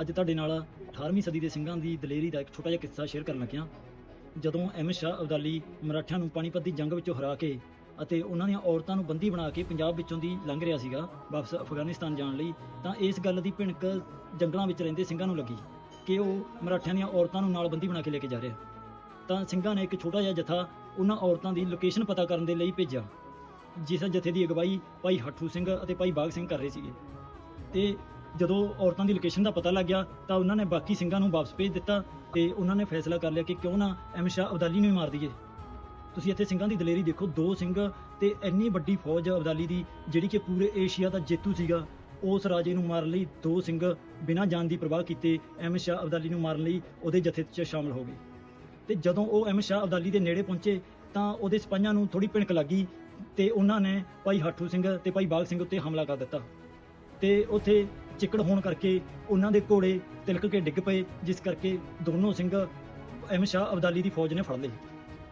ਅੱਜ ਤੁਹਾਡੇ ਨਾਲ 18ਵੀਂ ਸਦੀ ਦੇ ਸਿੰਘਾਂ ਦੀ ਦਲੇਰੀ ਦਾ ਇੱਕ ਛੋਟਾ ਜਿਹਾ ਕਿੱਸਾ ਸ਼ੇਅਰ ਕਰਨ ਲੱਗਿਆ। ਜਦੋਂ ਅਹਿਮਦ ਸ਼ਾਹ ਅਬਦਾਲੀ ਮਰਾਠਿਆਂ ਨੂੰ ਪਾਣੀਪਤ ਦੀ ਜੰਗ ਵਿੱਚੋਂ ਹਰਾ ਕੇ ਅਤੇ ਉਹਨਾਂ ਦੀਆਂ ਔਰਤਾਂ ਨੂੰ ਬੰਦੀ ਬਣਾ ਕੇ ਪੰਜਾਬ ਵਿੱਚੋਂ ਦੀ ਲੰਘ ਰਿਹਾ ਸੀਗਾ ਵਾਪਸ ਅਫਗਾਨਿਸਤਾਨ ਜਾਣ ਲਈ, ਤਾਂ ਇਸ ਗੱਲ ਦੀ ਭਿਣਕ ਜੰਗਲਾਂ ਵਿੱਚ ਰਹਿੰਦੇ ਸਿੰਘਾਂ ਨੂੰ ਲੱਗੀ ਕਿ ਉਹ ਮਰਾਠਿਆਂ ਦੀਆਂ ਔਰਤਾਂ ਨੂੰ ਨਾਲ ਬੰਦੀ ਬਣਾ ਕੇ ਲੈ ਕੇ ਜਾ ਰਿਹਾ। ਤਾਂ ਸਿੰਘਾਂ ਨੇ ਇੱਕ ਛੋਟਾ ਜਿਹਾ ਜਥਾ ਉਹਨਾਂ ਔਰਤਾਂ ਦੀ ਲੋਕੇਸ਼ਨ ਪਤਾ ਕਰਨ ਦੇ ਲਈ ਭੇਜਿਆ, ਜਿਸ ਜਥੇ ਦੀ ਅਗਵਾਈ ਭਾਈ ਹੱਠੂ ਸਿੰਘ ਅਤੇ ਭਾਈ ਬਾਗ ਸਿੰਘ ਕਰ ਰਹੇ ਸੀਗੇ। ਤੇ ਜਦੋਂ ਔਰਤਾਂ ਦੀ ਲੋਕੇਸ਼ਨ ਦਾ ਪਤਾ ਲੱਗ ਗਿਆ, ਤਾਂ ਉਹਨਾਂ ਨੇ ਬਾਕੀ ਸਿੰਘਾਂ ਨੂੰ ਵਾਪਸ ਭੇਜ ਦਿੱਤਾ ਤੇ ਉਹਨਾਂ ਨੇ ਫੈਸਲਾ ਕਰ ਲਿਆ ਕਿ ਕਿਉਂ ਨਾ ਅਹਿਮਦ ਸ਼ਾਹ ਅਬਦਾਲੀ ਨੂੰ ਹੀ ਮਾਰ ਦਈਏ। ਤੁਸੀਂ ਇੱਥੇ ਸਿੰਘਾਂ ਦੀ ਦਲੇਰੀ ਦੇਖੋ, ਦੋ ਸਿੰਘ ਤੇ ਇੰਨੀ ਵੱਡੀ ਫੌਜ ਅਬਦਾਲੀ ਦੀ, ਜਿਹੜੀ ਕਿ ਪੂਰੇ ਏਸ਼ੀਆ ਦਾ ਜੇਤੂ ਸੀਗਾ। ਉਸ ਰਾਜੇ ਨੂੰ ਮਾਰਨ ਲਈ ਦੋ ਸਿੰਘ ਬਿਨਾਂ ਜਾਨ ਦੀ ਪਰਵਾਹ ਕੀਤੇ ਅਹਿਮਦ ਸ਼ਾਹ ਅਬਦਾਲੀ ਨੂੰ ਮਾਰਨ ਲਈ ਉਹਦੇ ਜਥੇ 'ਚ ਸ਼ਾਮਲ ਹੋ ਗਏ। ਤੇ ਜਦੋਂ ਉਹ ਅਹਿਮਦ ਸ਼ਾਹ ਅਬਦਾਲੀ ਦੇ ਨੇੜੇ ਪਹੁੰਚੇ, ਤਾਂ ਉਹਦੇ ਸਿਪਾਹੀਆਂ ਨੂੰ ਥੋੜੀ ਭਿਣਕ ਲੱਗੀ ਤੇ ਉਹਨਾਂ ਨੇ ਭਾਈ ਹਾਠੂ ਸਿੰਘ ਤੇ ਭਾਈ ਬਾਗ ਸਿੰਘ ਉੱਤੇ ਹਮਲਾ ਕਰ ਦਿੱਤਾ। ਤੇ ਉੱਥੇ ਚਿੱਕੜ ਹੋਣ ਕਰਕੇ ਉਹਨਾਂ ਦੇ ਘੋੜੇ ਤਿਲਕ ਕੇ ਡਿੱਗ ਪਏ, ਜਿਸ ਕਰਕੇ ਦੋਨੋਂ ਸਿੰਘ ਅਹਿਮਦ ਸ਼ਾਹ ਅਬਦਾਲੀ ਦੀ ਫੌਜ ਨੇ ਫੜ ਲਏ।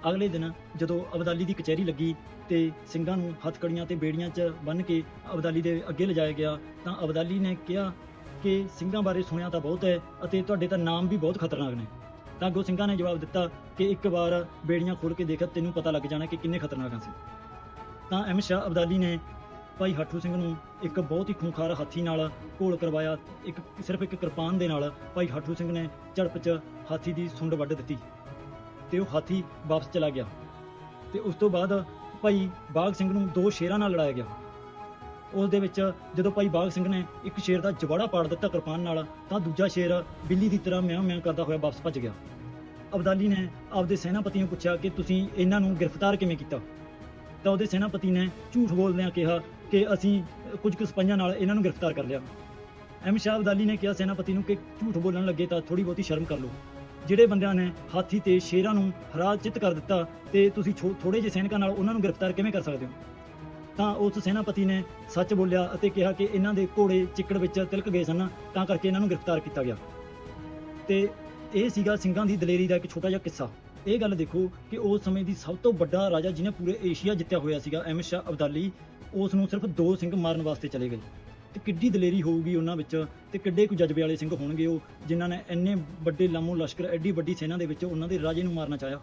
ਅਗਲੇ ਦਿਨ ਜਦੋਂ ਅਬਦਾਲੀ ਦੀ ਕਚਹਿਰੀ ਲੱਗੀ ਤੇ ਸਿੰਘਾਂ ਨੂੰ ਹੱਥਕੜੀਆਂ ਤੇ ਬੇੜੀਆਂ 'ਚ ਬੰਨ੍ਹ ਕੇ ਅਬਦਾਲੀ ਦੇ ਅੱਗੇ ਲਿਜਾਇਆ ਗਿਆ, ਤਾਂ ਅਬਦਾਲੀ ਨੇ ਕਿਹਾ ਕਿ ਸਿੰਘਾਂ ਬਾਰੇ ਸੁਣਿਆ ਤਾਂ ਬਹੁਤ ਹੈ ਅਤੇ ਤੁਹਾਡੇ ਤਾਂ ਨਾਮ ਵੀ ਬਹੁਤ ਖਤਰਨਾਕ ਨੇ। ਤਾਂ ਅੱਗੋਂ ਸਿੰਘਾਂ ਨੇ ਜਵਾਬ ਦਿੱਤਾ ਕਿ ਇੱਕ ਵਾਰ ਬੇੜੀਆਂ ਖੋਲ ਕੇ ਦੇਖ ਤੈਨੂੰ ਪਤਾ ਲੱਗ ਜਾਣਾ ਕਿ ਕਿੰਨੇ ਖਤਰਨਾਕ ਹਨ ਸੀ ਤਾਂ ਅਹਿਮਦ ਸ਼ਾਹ ਅਬਦਾਲੀ ਨੇ ਭਾਈ ਹੱਠੂ ਸਿੰਘ ਨੂੰ ਇੱਕ ਬਹੁਤ ਹੀ ਖੂੰਖਾਰ ਹਾਥੀ ਨਾਲ ਘੋਲ ਕਰਵਾਇਆ, ਇੱਕ ਸਿਰਫ ਇੱਕ ਕਿਰਪਾਨ ਦੇ ਨਾਲ ਭਾਈ ਹੱਠੂ ਸਿੰਘ ਨੇ ਝੜਪ 'ਚ ਹਾਥੀ ਦੀ ਸੁੰਡ ਵੱਢ ਦਿੱਤੀ ਤੇ ਉਹ ਹਾਥੀ ਵਾਪਸ ਚਲਾ ਗਿਆ ਤੇ ਉਸ ਤੋਂ ਬਾਅਦ ਭਾਈ ਬਾਗ ਸਿੰਘ ਨੂੰ ਦੋ ਸ਼ੇਰਾਂ ਨਾਲ ਲੜਾਇਆ ਗਿਆ। ਉਸ ਦੇ ਵਿੱਚ ਜਦੋਂ ਭਾਈ ਬਾਗ ਸਿੰਘ ਨੇ ਇੱਕ ਸ਼ੇਰ ਦਾ ਜਵਾੜਾ ਪਾੜ ਦਿੱਤਾ ਕਿਰਪਾਨ ਨਾਲ, ਤਾਂ ਦੂਜਾ ਸ਼ੇਰ ਬਿੱਲੀ ਦੀ ਤਰ੍ਹਾਂ ਮਿਆਂ ਮਿਆਂ ਕਰਦਾ ਹੋਇਆ ਵਾਪਸ ਭੱਜ ਗਿਆ। ਅਬਦਾਲੀ ਨੇ ਆਪਦੇ ਸੈਨਾਪਤੀ ਨੂੰ ਪੁੱਛਿਆ ਕਿ ਤੁਸੀਂ ਇਹਨਾਂ ਨੂੰ ਗ੍ਰਿਫਤਾਰ ਕਿਵੇਂ ਕੀਤਾ? ਤਾਂ ਉਹਦੇ ਸੈਨਾਪਤੀ ਨੇ ਝੂਠ ਬੋਲਦਿਆਂ ਕਿਹਾ ਕਿ ਅਸੀਂ ਕੁਝ ਕੁ ਸਿਪਾਹੀਆਂ ਨਾਲ ਇਹਨਾਂ ਨੂੰ ਗ੍ਰਿਫਤਾਰ ਕਰ ਲਿਆ। ਅਹਿਮਦ ਸ਼ਾਹ ਅਬਦਾਲੀ ਨੇ ਕਿਹਾ ਸੈਨਾਪਤੀ ਨੂੰ ਕਿ ਝੂਠ ਬੋਲਣ ਲੱਗੇ ਤਾਂ ਥੋੜੀ ਬਹੁਤੀ ਸ਼ਰਮ ਕਰ ਲਓ। ਜਿਹੜੇ ਬੰਦਿਆਂ ਨੇ ਹਾਥੀ ਤੇ ਸ਼ੇਰਾਂ ਨੂੰ ਹਰਾ ਚਿੱਤ ਕਰ ਦਿੱਤਾ ਤੇ ਤੁਸੀਂ ਥੋੜੇ ਜਿਹੇ ਸੈਨਿਕਾਂ ਨਾਲ ਉਹਨਾਂ ਨੂੰ ਗ੍ਰਿਫਤਾਰ ਕਿਵੇਂ ਕਰ ਸਕਦੇ ਹੋ? ਤਾਂ ਉਸ ਸੈਨਾਪਤੀ ਨੇ ਸੱਚ ਬੋਲਿਆ ਅਤੇ ਕਿਹਾ ਕਿ ਇਹਨਾਂ ਦੇ ਘੋੜੇ ਚਿੱਕੜ ਵਿੱਚ ਤਿਲਕ ਗਏ ਸਨ, ਤਾਂ ਕਰਕੇ ਇਹਨਾਂ ਨੂੰ ਗ੍ਰਿਫਤਾਰ ਕੀਤਾ ਗਿਆ। ਤੇ ਇਹ ਸੀਗਾ ਸਿੰਘਾਂ ਦੀ ਦਲੇਰੀ ਦਾ ਇੱਕ ਛੋਟਾ ਜਿਹਾ ਕਿੱਸਾ। ਇਹ ਗੱਲ ਦੇਖੋ ਕਿ ਉਸ ਸਮੇਂ ਦੀ ਸਭ ਤੋਂ ਵੱਡਾ ਰਾਜਾ ਜਿਹਨੇ ਪੂਰੇ ਏਸ਼ੀਆ ਜਿੱਤਿਆ ਹੋਇਆ ਸੀਗਾ ਅਹਿਮਦ ਸ਼ਾਹ ਅਬਦਾਲੀ, ਉਸ ਨੂੰ ਸਿਰਫ ਦੋ ਸਿੰਘ ਮਾਰਨ ਵਾਸਤੇ ਚਲੇ ਗਏ। ਤੇ ਕਿੱਡੀ ਦਲੇਰੀ ਹੋਊਗੀ ਉਹਨਾਂ ਵਿੱਚ ਤੇ ਕਿੱਡੇ ਕੁ ਜਜ਼ਬੇ ਵਾਲੇ ਸਿੰਘ ਹੋਣਗੇ ਉਹ, ਜਿਨ੍ਹਾਂ ਨੇ ਇੰਨੇ ਵੱਡੇ ਲਾਮੋ ਲਸ਼ਕਰ, ਐਡੀ ਵੱਡੀ ਸੈਨਾ ਦੇ ਵਿੱਚ ਉਹਨਾਂ ਦੇ ਰਾਜੇ ਨੂੰ ਮਾਰਨਾ ਚਾਹਿਆ।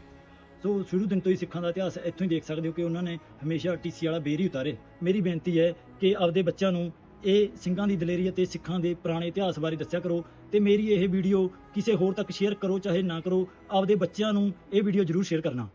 ਸੋ ਸ਼ੁਰੂ ਦਿਨ ਤੋਂ ਹੀ ਸਿੱਖਾਂ ਦਾ ਇਤਿਹਾਸ ਇੱਥੋਂ ਹੀ ਦੇਖ ਸਕਦੇ ਹੋ ਕਿ ਉਹਨਾਂ ਨੇ ਹਮੇਸ਼ਾ ਟੀਸੀ ਵਾਲਾ ਬੇਰ ਹੀ ਉਤਾਰੇ। ਮੇਰੀ ਬੇਨਤੀ ਹੈ ਕਿ ਆਪਦੇ ਬੱਚਿਆਂ ਨੂੰ ਇਹ ਸਿੰਘਾਂ ਦੀ ਦਲੇਰੀ ਅਤੇ ਸਿੱਖਾਂ ਦੇ ਪੁਰਾਣੇ ਇਤਿਹਾਸ ਬਾਰੇ ਦੱਸਿਆ ਕਰੋ ਤੇ ਮੇਰੀ ਇਹ ਵੀਡੀਓ ਕਿਸੇ ਹੋਰ ਤੱਕ ਸ਼ੇਅਰ ਕਰੋ, ਚਾਹੇ ਨਾ ਕਰੋ, ਆਪਦੇ ਬੱਚਿਆਂ ਨੂੰ ਇਹ ਵੀਡੀਓ ਜ਼ਰੂਰ ਸ਼ੇਅਰ ਕਰਨਾ।